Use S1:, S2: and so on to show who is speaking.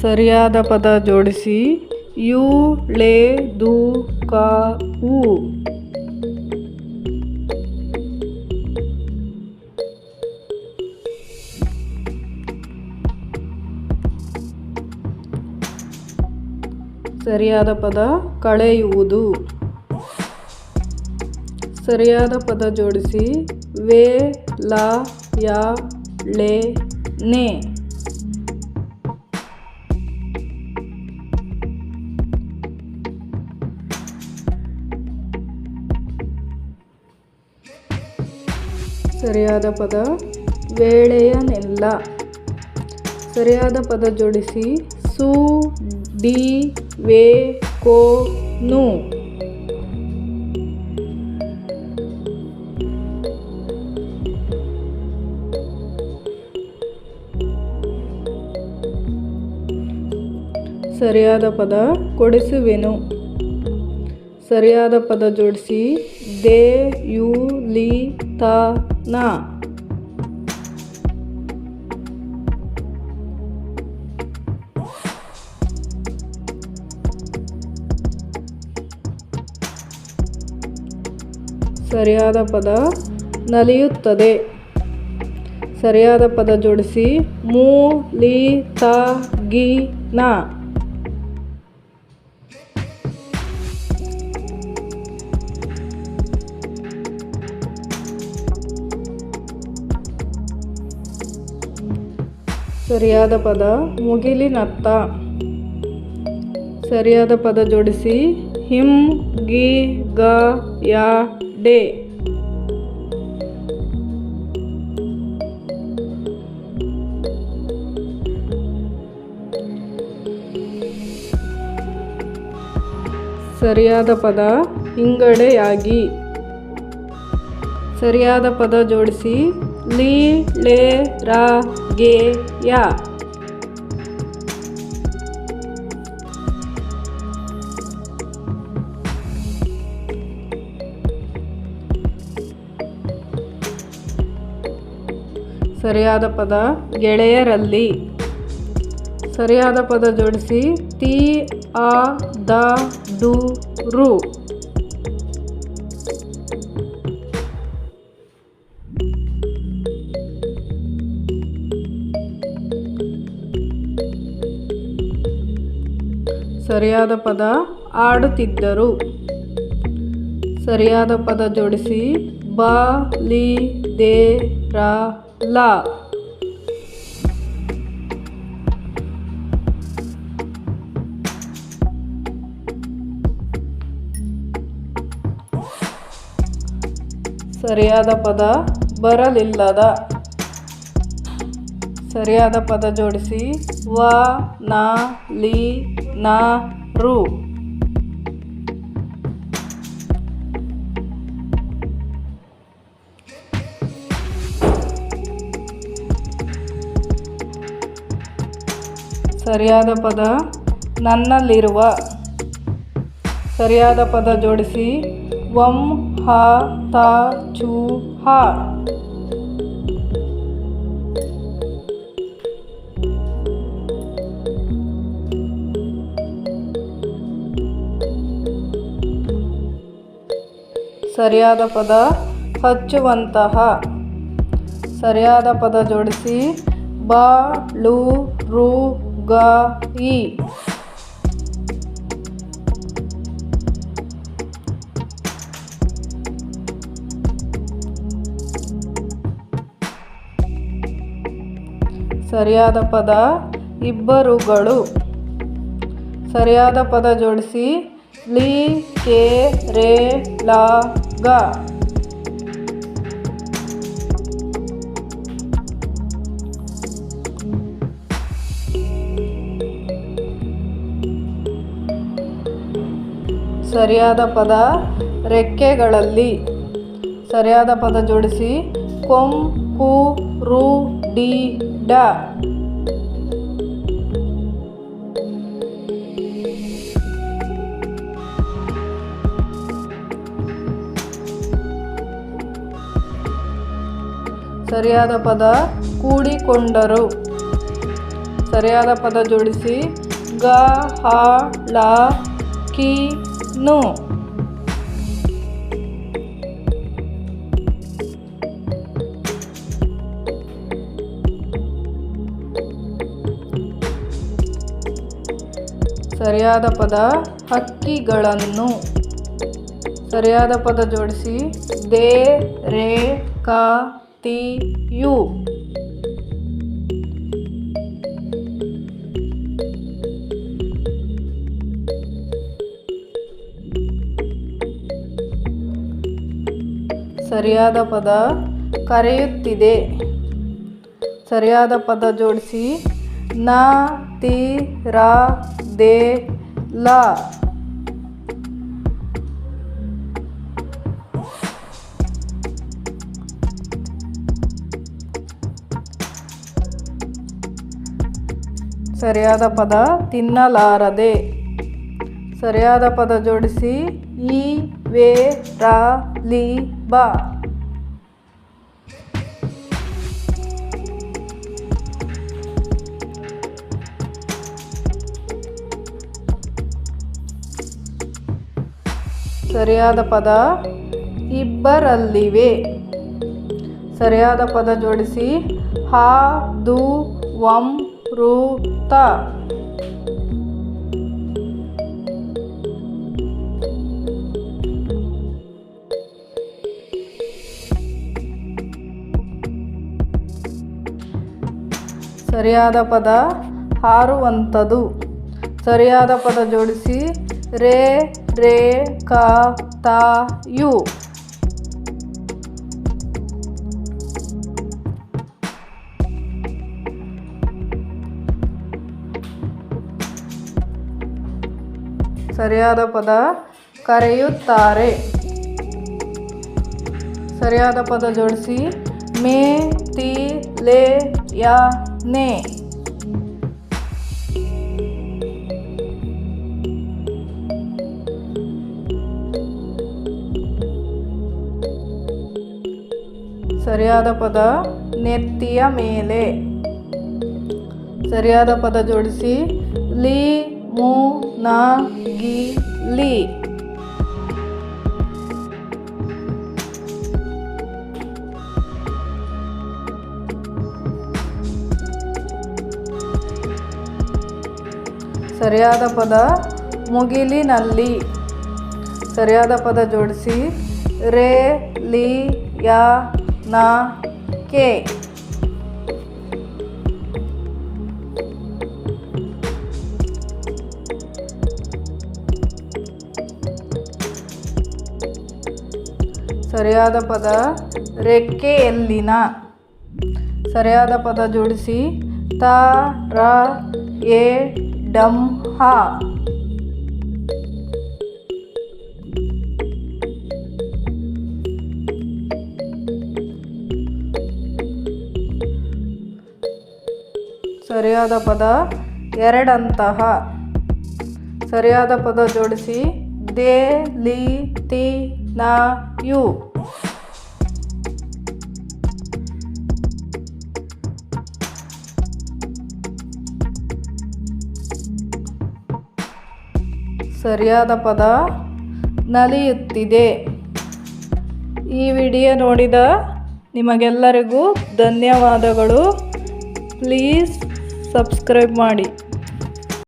S1: ಸರಿಯಾದ ಪದ ಜೋಡಿಸಿ. ಯು, ಳೆ, ದು, ಕ, ಉ. ಸರಿಯಾದ ಪದ ಕಳೆಯುವುದು. ಸರಿಯಾದ ಪದ ಜೋಡಿಸಿ. ವೇ, ಲ, ಯಾ, ಳೆ, ನೆ. ಸರಿಯಾದ ಪದ? ವೇಳೆಯ ನೆಲ್ಲ. ಸರಿಯಾದ ಪದ ಜೋಡಿಸಿ. ಸು, ಡಿ, ವೇ, ಕೋ, ನು. ಸರಿಯಾದ ಪದ ಕೊಡಿಸುವೆನು. ಸರಿಯಾದ ಪದ ಜೋಡಿಸಿ. ದೇ, ಯು, ಲಿ, ತ. ನ. ಸರಿಯಾದ ಪದ ನಲಿಯುತ್ತದೆ. ಸರಿಯಾದ ಪದ ಜೋಡಿಸಿ ಮೂ ಲಿ ತ ಗಿ ನ. ಸರಿಯಾದ ಪದ ಮುಗಿಲಿನತ್ತ. ಸರಿಯಾದ ಪದ ಜೋಡಿಸಿ. ಹಿಂ, ಗಿ, ಗ, ಯಾ, ಡೆ. ಸರಿಯಾದ ಪದ ಹಿಂಗಡೆಯಾಗಿ. ಸರಿಯಾದ ಪದ ಜೋಡಿಸಿ. ಲಿ ಳೆ ರ ಗೆ ಯ ಸರಿಯಾದ ಪದ ಗೆಳೆಯರಲ್ಲಿ. ಸರಿಯಾದ ಪದ ಜೋಡಿಸಿ ತಿ, ಆ, ದ, ಡು, ರು. ಸರಿಯಾದ ಪದ ಆಡುತ್ತಿದ್ದರು. ಸರಿಯಾದ ಪದ ಜೋಡಿಸಿ ಬ ಲಿ ದೇ ರ ಲ. ಸರಿಯಾದ ಪದ ಬರಲಿಲ್ಲದ. ಸರಿಯಾದ ಪದ ಜೋಡಿಸಿ. ವ, ನ, ಲಿ, ನ, ರು. ಸರಿಯಾದ ಪದ ನನ್ನಲ್ಲಿರುವ. ಸರಿಯಾದ ಪದ ಜೋಡಿಸಿ. ವಂ, ಹ, ತ, ಚು, ಹ. ಸರಿಯಾದ ಪದ ಹಚ್ಚುವಂತಹ. ಸರಿಯಾದ ಪದ ಜೋಡಿಸಿ. ಬ, ಳು, ರು, ಗ, ಇ. ಸರಿಯಾದ ಪದ ಇಬ್ಬರುಗಳು. ಸರಿಯಾದ ಪದ ಜೋಡಿಸಿ. ಲಿ, ಕೆ, ರೇ, ಲ ಗ. ಸರಿಯಾದ ಪದ ರೆಕ್ಕೆಗಳಲ್ಲಿ. ಸರಿಯಾದ ಪದ ಜೋಡಿಸಿ. ಕೊಂ ಕು ರು ಡಿ ಡ. ಸರಿಯಾದ ಪದ ಕೂಡಿಕೊಂಡರು. ಸರಿಯಾದ ಪದ ಜೋಡಿಸಿ, ಗ, ಹ, ಳ, ಕಿ, ನು. ಸರಿಯಾದ ಪದ ಹಕ್ಕಿಗಳನ್ನು. ಸರಿಯಾದ ಪದ ಜೋಡಿಸಿ, ದೇ, ರೇ, ಕ ತಿ ಯು ಸರಿಯಾದ ಪದ ಕರೆಯುತ್ತಿದೆ. ಸರಿಯಾದ ಪದ ಜೋಡಿಸಿ. ನ ತಿ ರ ದೆ ಲ. ಸರಿಯಾದ ಪದ ತಿನ್ನಲಾರದೆ. ಸರಿಯಾದ ಪದ ಜೋಡಿಸಿ ಈ, ವೇ, ರ, ಲಿ, ಬ. ಸರಿಯಾದ ಪದ ಇಬ್ಬರಲ್ಲಿವೆ. ಸರಿಯಾದ ಪದ ಜೋಡಿಸಿ ಹಾ, ದು, ವಂ ರು ತ ಸರಿಯಾದ ಪದ ಹಾರುವಂಥದ್ದು ಸರಿಯಾದ ಪದ ಜೋಡಿಸಿ ರೇ ರೇ ಕ ತ ಯು. ಸರಿಯಾದ ಪದ ಕರೆಯುತ್ತಾರೆ. ಸರಿಯಾದ ಪದ ಜೋಡಿಸಿ. ಮೇ, ತಿ, ಲೇ, ಯಾ, ನೇ. ಸರಿಯಾದ ಪದ ನೆತ್ತಿಯ ಮೇಲೆ. ಸರಿಯಾದ ಪದ ಜೋಡಿಸಿ. ಲಿ ಮು ನ ಗಿ ಲಿ ಸರಿಯಾದ ಪದ ಮುಗಿಲಿನಲ್ಲಿ. ಸರಿಯಾದ ಪದ ಜೋಡಿಸಿ. ರೇ ಲಿ ಯ ನ ಕೆ ಸರಿಯಾದ ಪದ ರೆಕ್ಕೆಯಲ್ಲಿನ ಸರಿಯಾದ ಪದ ಜೋಡಿಸಿ. ತ, ರ, ಎ, ಡಂ, ಹ. ಸರಿಯಾದ ಪದ ಎರಡಂತಹ. ಸರಿಯಾದ ಪದ ಜೋಡಿಸಿ. ದೇ, ಲಿ, ತಿ, ನ, ಯು. ಸರಿಯಾದ ಪದ ನಲಿಯುತ್ತಿದೆ. ಈ ವಿಡಿಯೋ ನೋಡಿದ ನಿಮಗೆಲ್ಲರಿಗೂ ಧನ್ಯವಾದಗಳು. ಪ್ಲೀಸ್ ಸಬ್ಸ್ಕ್ರೈಬ್ ಮಾಡಿ.